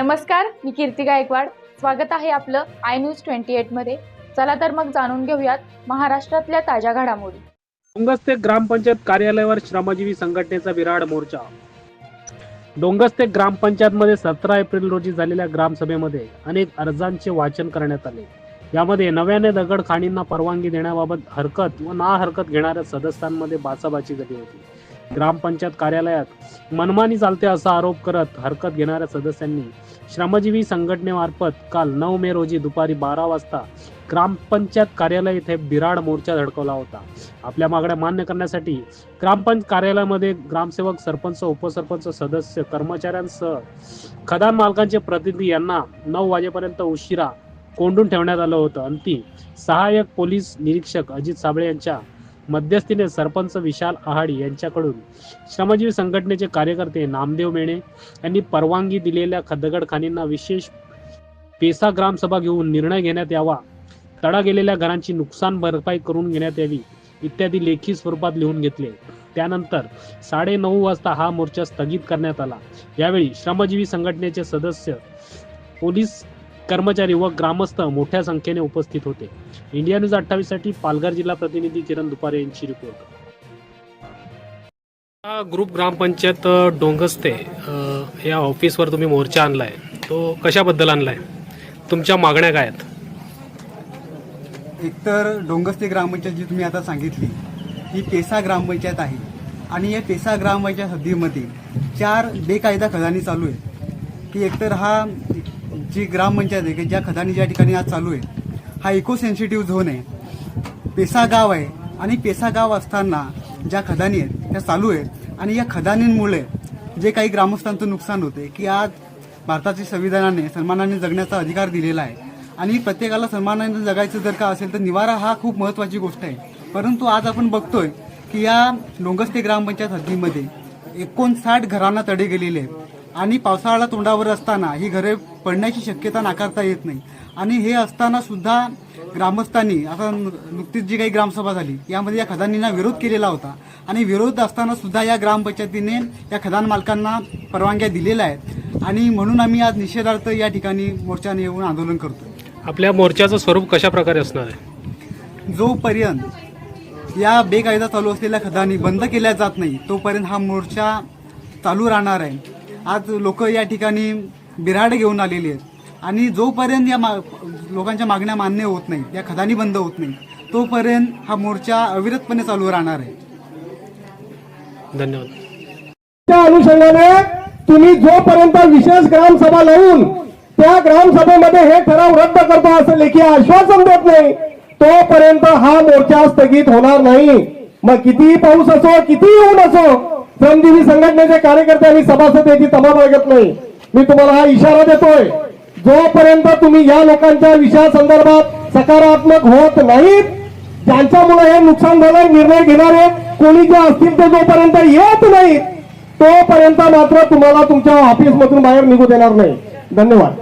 नमस्कार मी कीर्ती गायकवाड. स्वागत आहे आपलं आय न्यूज ट्वेंटी एटमध्ये. चला तर मग जाणून घेऊयात महाराष्ट्रातल्या ताज्या घडामोडी. डोंगस्ते ग्रामपंचायत कार्यालयावर श्रमजीवी संघटनेचा विराट मोर्चा. डोंगस्ते ग्रामपंचायत मध्ये सतरा एप्रिल रोजी झालेल्या ग्रामसभेमध्ये अनेक अर्जांचे वाचन करण्यात आले. यामध्ये नव्याने दगड खाणींना परवानगी देण्याबाबत हरकत व ना हरकत घेणाऱ्या सदस्यांमध्ये बाचाबाची झाली होती. ग्रामपंचायत कार्यालयात मनमानी चालते असा आरोप करत हरकत घेणाऱ्या सदस्यांनी श्रमजीवी संघटनेमार्फत काल नऊ मे रोजी दुपारी बारा वाजता ग्रामपंचायत कार्यालय येथे बिराड मोर्चा धडकवला होता. आपल्या मागण्या मान्य करण्यासाठी ग्रामपंच कार्यालयामध्ये ग्रामसेवक सरपंच उपसरपंच सदस्य कर्मचाऱ्यांसह खदान मालकांचे प्रतिनिधी यांना नऊ वाजेपर्यंत उशिरा कोंडून ठेवण्यात आलं होतं. अंती सहाय्यक पोलीस निरीक्षक अजित साबळे यांच्या मध्यस्थीने सरपंच विशाल आहाडी यांच्याकडून श्रमजीवी संघटनेचे कार्यकर्ते नामदेव मेणे यांनी परवानगी दिलेल्या खदगड खाणींना विशेष पेसा ग्रामसभा घेऊन निर्णय घेण्यात यावा. तडा गेलेल्या घरांची नुकसान भरपाई करून घेण्यात यावी इत्यादी लेखी स्वरूपात लिहून घेतले. त्यानंतर साडे नऊ वाजता हा मोर्चा स्थगित करण्यात आला. यावेळी श्रमजीवी संघटनेचे सदस्य पोलीस कर्मचारी व ग्रामस्थ मोठ्या संख्येने उपस्थित होते. इंडिया न्यूज अठ्ठावीससाठी पालघर जिल्हा प्रतिनिधी किरण दुपारे यांची रिपोर्ट हा ग्रुप ग्रामपंचायत डोंगस्ते या ऑफिसवर तुम्ही मोर्चा आणलाय. तो कशाबद्दल आणलाय? तुमच्या मागण्या काय आहेत? एकतर डोंगस्ते ग्रामपंचायत जी तुम्ही आता सांगितली ही पेसा ग्रामपंचायत आहे. आणि या पेसा ग्रामपंचायत हद्दीमध्ये चार बेकायदा खदानी चालू आहे की एकतर हा जी ग्रामपंचायत आहे की ज्या खदानी ज्या ठिकाणी आज चालू आहे हा इको सेन्सिटिव्ह झोन आहे. पेसा गाव आहे आणि पेसा गाव असताना ज्या खदानी आहेत त्या चालू आहेत. आणि या खदानींमुळे जे काही ग्रामस्थांचं नुकसान होते की आज भारताच्या संविधानाने सन्मानाने जगण्याचा अधिकार दिलेला आहे. आणि प्रत्येकाला सन्मानाने जगायचं जर का असेल तर निवारा हा खूप महत्त्वाची गोष्ट आहे. परंतु आज आपण बघतोय की या डोंगस्ते ग्रामपंचायत हद्दीमध्ये एकोणसाठ घरांना तडे गेलेले आहेत. आणि पावसाळा तोंडावर असताना ही घरे पडण्याची शक्यता नाकारता येत नाही. आणि हे असताना सुद्धा ग्रामस्थांनी आता नुकतीच जी काही ग्रामसभा झाली यामध्ये या खदानींना विरोध केलेला होता. आणि विरोध असताना सुद्धा या ग्रामपंचायतीने या खदान मालकांना परवानग्या दिलेल्या आहेत. आणि म्हणून आम्ही आज निषेधार्थ या ठिकाणी मोर्चाने येऊन आंदोलन करतो आपल्या मोर्चाचं स्वरूप कशा प्रकारे असणार आहे? जोपर्यंत या बेकायदा चालू असलेल्या खदानी बंद केल्या जात नाही तोपर्यंत हा मोर्चा चालू राहणार आहे. आज लोक या ठिकाणी बिराड घेऊन आलेली आहेत. आणि जोपर्यंत या मा लोकांच्या मागण्या मान्य होत नाही या खदानी बंद होत नाही तोपर्यंत हा मोर्चा अविरतपणे चालू राहणार आहे. धन्यवाद. त्या अनुषंगाने तुम्ही जोपर्यंत विशेष ग्रामसभा लावून त्या ग्रामसभेमध्ये हे ठराव रद्द करतो असं लेखी आश्वासन देत नाही तोपर्यंत हा मोर्चा स्थगित होणार नाही. मग कितीही पाऊस असो कितीही ऊन असो श्रमजीवी संघटनेचे कार्यकर्ते आणि सभासद याची तमा बाळगत नाही. मी तुम्हाला हा इशारा देतोय. जोपर्यंत तुम्ही या लोकांच्या विषयासंदर्भात सकारात्मक होत नाहीत ज्यांच्यामुळे हे नुकसान झालं निर्णय घेणारे कोणी जे असतील ते जोपर्यंत येत नाहीत तोपर्यंत मात्र तुम्हाला तुमच्या ऑफिसमधून बाहेर निघू देणार नाही. धन्यवाद.